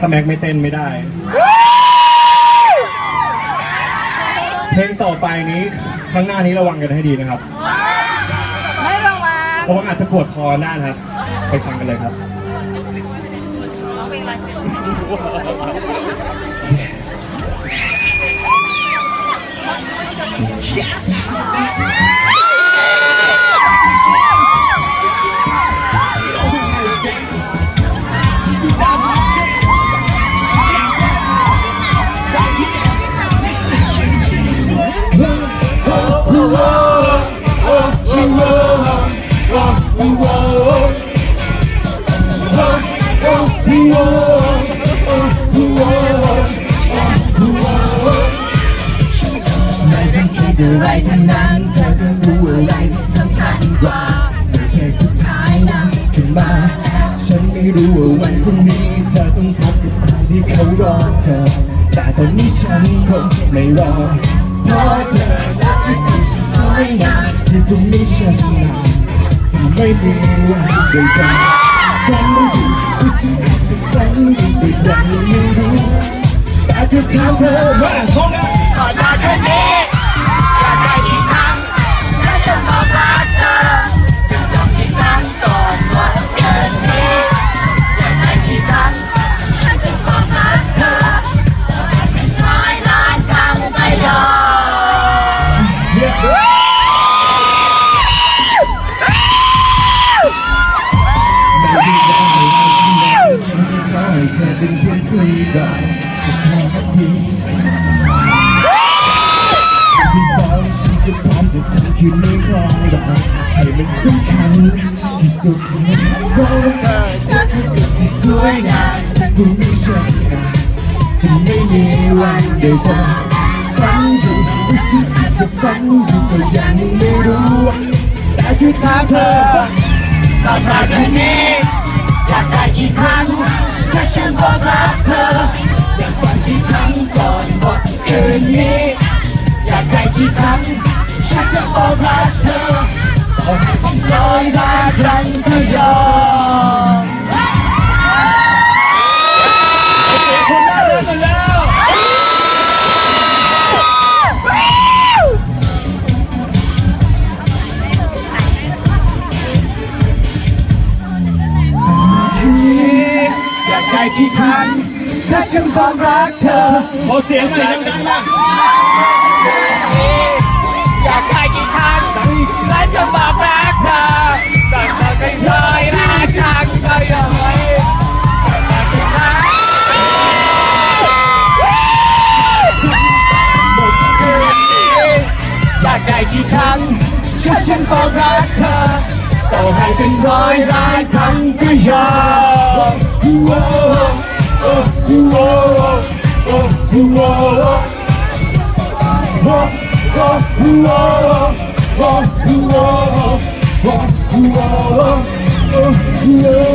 ถ้าแม็กไม่เต้นไม่ได้ เพลงต่อไปนี้ข้างหน้านี้ระวังกันให้ดีนะครับ ไม่ระวังเพราะว่าอาจจะปวดคอได้นะครับ ไปฟังกันเลยครับไองคิดอะไรทั้งนั้นเธอก็รู้อะไรที่สำคัญกว่าเธอเพลงสุดท้ายนะขึ้นมา ฉันไม่รู้ว่าวันพรุ่งนี้เธอต้องพบกับใครที่เขารอเธอ แต่ตอนนี้ฉันคงไม่รอเพราะเธอคือสิ่งที่สวยงามที่พรุ่งนี้ฉันมา ที่ไม่มีวันได้ฟังฟังไม่รู้ว่าฉันอาจจะฝันดีแต่ยังไม่รู้แต่เธอถามเธอว่าคงก่อนมาคื right Just wanna be Be sorry ฉันก็พร้อมจะทำคืนนี้รองรอให้มันสำคัญที่สุดในโลกเธอจะคือสิ่งที่สวยงามแต่กูไม่เชื่อนะฉันไม่มีวันได้พบฝันอยู่ไม่ใช่ที่จะฝันอยู่ก็ยังไม่รู้แต่ที่ท้าเธอต้อจากนี่ กี่ครั้ง ฉันจะบอกรักเธอขอให้ต้องร้อยล้านครั้งก็ยอมคุณได้เริ่มกันแล้ว อยากได้กี่ครั้ง ถ้าฉันบอกรักเธอ ขอเสียงหน่อยดังๆนะอ เป็นร้อยล้ายครั้งก็ยอมาว